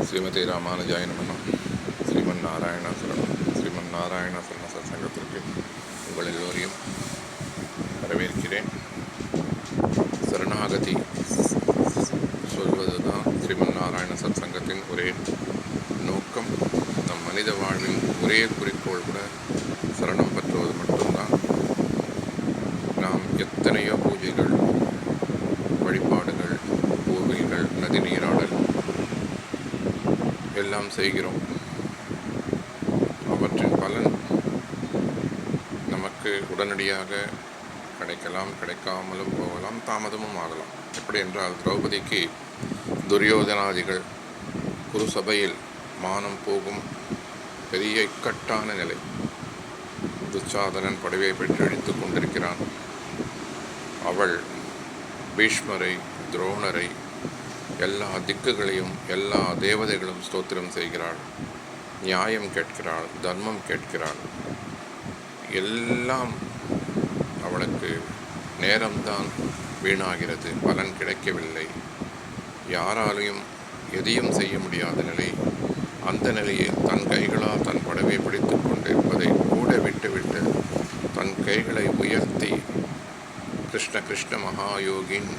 ஸ்ரீமதி ராமானுஜாய நமனம் ஸ்ரீமன் நாராயண சரணம். ஸ்ரீமன் நாராயண சரண சங்கத்திற்கு உங்கள் எல்லோரையும் வரவேற்கிறேன். சரணாகதி சொல்வது தான் ஸ்ரீமன் நாராயண சத்சங்கத்தின் ஒரே நோக்கம். நம் மனித வாழ்வின் ஒரே குறி செய்கிறோம். அவற்றின் பலன் நமக்கு உடனடியாக கிடைக்கலாம் கிடைக்காமலும் போகலாம் தாமதமும் ஆகலாம். எப்படி என்றால் திரௌபதிக்கு துரியோதனாதிகள் குரு சபையில் மானம் போகும் பெரிய இக்கட்டான நிலை. துச்சாதனன் படவை பெற்றெடுத்து கொண்டிருக்கிறான். அவள் பீஷ்மரை துரோணரை எல்லா திக்குகளையும் எல்லா தேவதைகளும் ஸ்தோத்திரம் செய்கிறாள். நியாயம் கேட்கிறாள் தர்மம் கேட்கிறாள். எல்லாம் அவளுக்கு நேரம்தான் வீணாகிறது பலன் கிடைக்கவில்லை. யாராலையும் எதையும் செய்ய முடியாத நிலை. அந்த நிலையில் தன் கைகளால் தன் படவை பிடித்து கொண்டிருப்பதை கூட விட்டுவிட்டு தன் கைகளை உயர்த்தி கிருஷ்ண கிருஷ்ண மகாயோகின்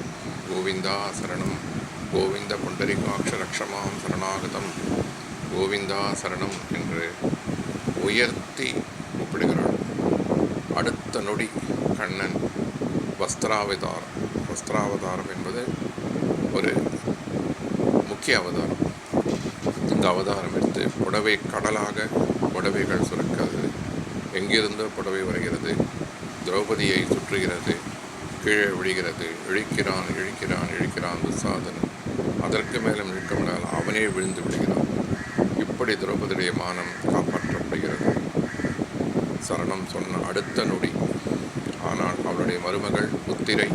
கோவிந்தா சரணம். கோவிந்த புண்டரிகாட்சரக்ஷமாம் சரணாகதம். கோவிந்தா சரணம் என்று உயர்த்தி கூப்பிடுகிறாள் அடுத்த நொடி கண்ணன் வஸ்திராவதாரம். வஸ்திராவதாரம் என்பது ஒரு முக்கிய அவதாரம். இந்த அவதாரம் எடுத்து புடவை கடலாக புடவைகள் சுரக்கிறது. எங்கிருந்தோ புடவை வருகிறது. திரௌபதியை சுற்றுகிறது. கீழே விழுகிறது. இழிக்கிறான் இழிக்கிறான் இழிக்கிறான். துசாதனன் அதற்கு மேலும் நிற்க முடியால் அவனே விழுந்து விடுகிறான். இப்படி திரௌபதியுடைய மானம் காப்பாற்றப்படுகிறது. சரணம் சொன்ன அடுத்த நொடி. ஆனால் அவளுடைய மருமகள் புத்திரை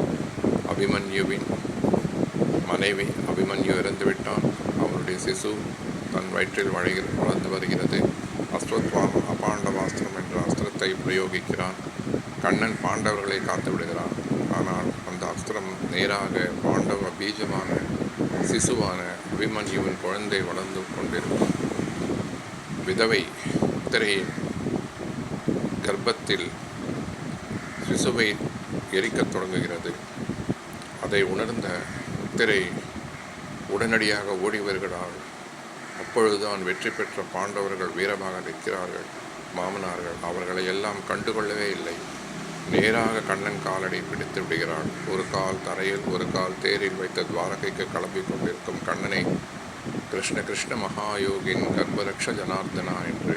அபிமன்யுவின் மனைவி அபிமன்யு இறந்து விட்டான். அவனுடைய சிசு தன் வயிற்றில் வழங்கி வளர்ந்து வருகிறது. அஸ்வத்வாம அபாண்டவாஸ்திரம் என்ற அஸ்திரத்தை பிரயோகிக்கிறான். கண்ணன் பாண்டவர்களை காத்து விடுகிறான். ஆனால் அந்த அஸ்திரம் நேராக பாண்டவ பீஜமான சிசுவான அபிமன்யுவின் குழந்தை வளர்ந்து கொண்டிருக்கும் விதவை உத்தரையின் கர்ப்பத்தில் சிசுவை எரிக்கத் தொடங்குகிறது. அதை உணர்ந்த உத்திரை உடனடியாக ஓடி வருகிறாள். அப்பொழுதுதான் வெற்றி பெற்ற பாண்டவர்கள் வீரமாக நிற்கிறார்கள். மாமனார்கள் அவர்களை எல்லாம் கண்டுகொள்ளவே இல்லை. நேராக கண்ணன் காலடி பிடித்து விடுகிறான். ஒரு கால் தரையில் ஒரு கால் தேரில் வைத்த துவாரகைக்கு கிளம்பி கொண்டிருக்கும் கண்ணனை கிருஷ்ண கிருஷ்ண மகாயோகின் கர்ப்பரக்ஷ ஜனார்தனா என்று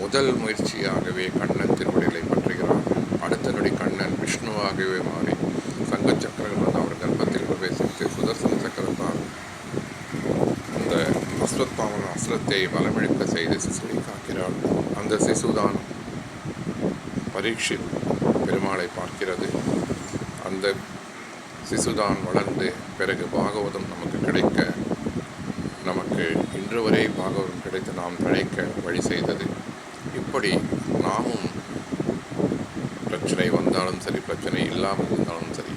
முதல் முயற்சியாகவே கண்ணன் திருவடிகளை பற்றுகிறான். அடுத்த நொடி கண்ணன் விஷ்ணுவாகவே மாறி சங்க சக்கரங்கள் அவர் கர்ப்பத்தில் பிரவேசித்து சுதர்சன சக்கரத்தால் அந்த அஸ்வத்பாவன அஸ்ரத்தை பலமிழக்க செய்து சிசுவை காக்கிறாள். அந்த சிசுதான் பரீட்சித் பெருமாளை பார்க்கிறது. அந்த சிசுதான் வளர்ந்து பிறகு பாகவதம் நமக்கு கிடைக்க நமக்கு இன்று வரை பாகவதம் கிடைத்து நாம் தழைக்க வழி செய்தது. இப்படி நாமும் பிரச்சனை வந்தாலும் சரி பிரச்சனை இல்லாமல் இருந்தாலும் சரி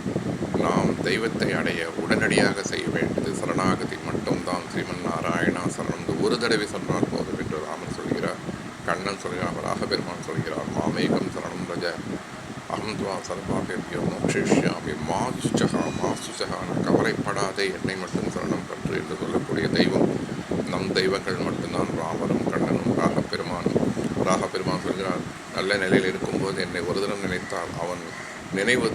நாம் தெய்வத்தை அடைய உடனடியாக செய்ய வேண்டியது சரணாகதி மட்டும்தான். ஸ்ரீமன் நாராயணா சரணம் ஒரு தடவை சொன்னால் போதும் என்று ராமன் சொல்கிறார் கண்ணன் சொல்கிறார் வராக பெருமான் சொல்கிறார் மாமேகம் அகம் துவா சர்வாபியோ மாசுச்சகா மாசுச்சகான கவலைப்படாதே என்னை மட்டும் சரணம் பற்று என்று சொல்லக்கூடிய தெய்வம். நம் தெய்வங்கள் மட்டும்தான் ராமனும் கண்ணனும் ராகப்பெருமானும். ராகப்பெருமான் சொல்கிறார் நல்ல நிலையில் இருக்கும்போது என்னை ஒரு தினம் நினைத்தால் அவன் நினைவு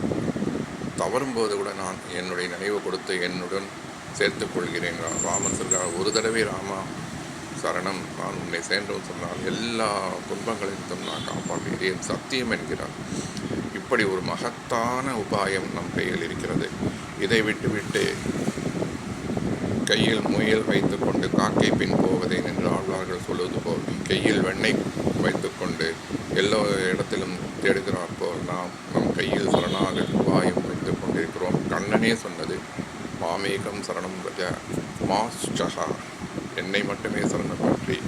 தவறும்போது கூட நான் என்னுடைய நினைவு கொடுத்து என்னுடன் சேர்த்துக் கொள்கிறேன். ராமன் சொல்கிறார் ஒரு தடவை ராமா சரணம் நான் உன்னை சேர்ந்தோம் சொன்னால் எல்லா துன்பங்களையும் நான் காப்பாற்றுகிறேன் சத்தியம் என்கிறார். இப்படி ஒரு மகத்தான உபாயம் நம் கையில் இருக்கிறது. இதை விட்டுவிட்டு கையில் முயல் வைத்துக்கொண்டு காக்கை பின் போவதே என்று ஆழ்வார்கள் சொல்வது போல் கையில் வெண்ணெய் வைத்துக்கொண்டு எல்லா இடத்திலும் தேடுகிறார் போல் நாம் நம் கையில் சரணாக உபாயம் வைத்துக் கொண்டிருக்கிறோம். கண்ணனே சொன்னது மாமேகம் சரணம் ரஜ மாஸ்டகா என்னை மட்டுமே சரணம் பற்றி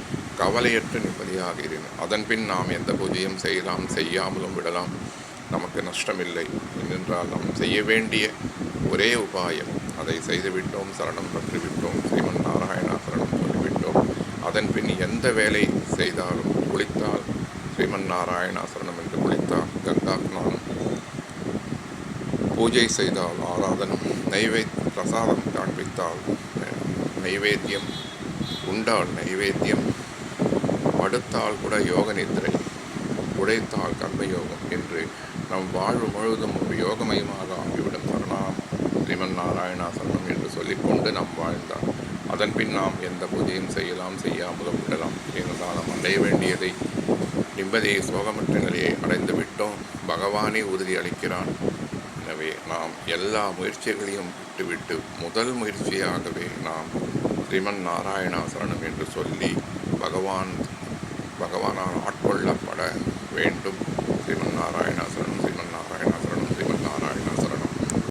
கவலையற்ற நிம்மதியாகிறேன் அதன் பின் நாம் எந்த பூஜையும் செய்யலாம் செய்யாமலும் விடலாம். நமக்கு நஷ்டமில்லை. ஏனென்றால் நாம் செய்ய வேண்டிய ஒரே உபாயம் அதை செய்துவிட்டோம் சரணம் பற்றிவிட்டோம் ஸ்ரீமன் நாராயணா சரணம் சொல்லிவிட்டோம். எந்த வேலை செய்தாலும் குளித்தால் ஸ்ரீமன் நாராயணாசரணம் என்று குளித்தால் கங்கா ஸ்நானம் பூஜை செய்தால் ஆராதனம் நைவே பிரசாதம் காண்பித்தால் நைவேத்தியம் உண்டால் நைவேத்தியம் படுத்தால் கூட யோக நிதிரை உடைத்தால் கர்மயோகம் என்று நம் வாழ்வு முழுவதும் ஒரு யோகமயமாக ஆகிவிடும். தருணம் ஸ்ரீமன் நாராயணாசனம் என்று சொல்லிக்கொண்டு நாம் வாழ்ந்தார் அதன் பின் நாம் எந்த பூஜையும் செய்யலாம் செய்யாமலும் விடலாம். ஏனென்றால் நாம் அடைய வேண்டியதை நிம்மதியை சோகமற்ற நிலையை அடைந்து விட்டோம். பகவானே உறுதி அளிக்கிறான் எனவே நாம் எல்லா முயற்சிகளையும் விட்டுவிட்டு முதல் முயற்சியாகவே நாம் ஸ்ரீமன் நாராயணாசரணம் என்று சொல்லி பகவான் பகவானால் ஆட்கொள்ளப்பட வேண்டும். ஸ்ரீமன் நாராயணாசரணம் ஸ்ரீமன்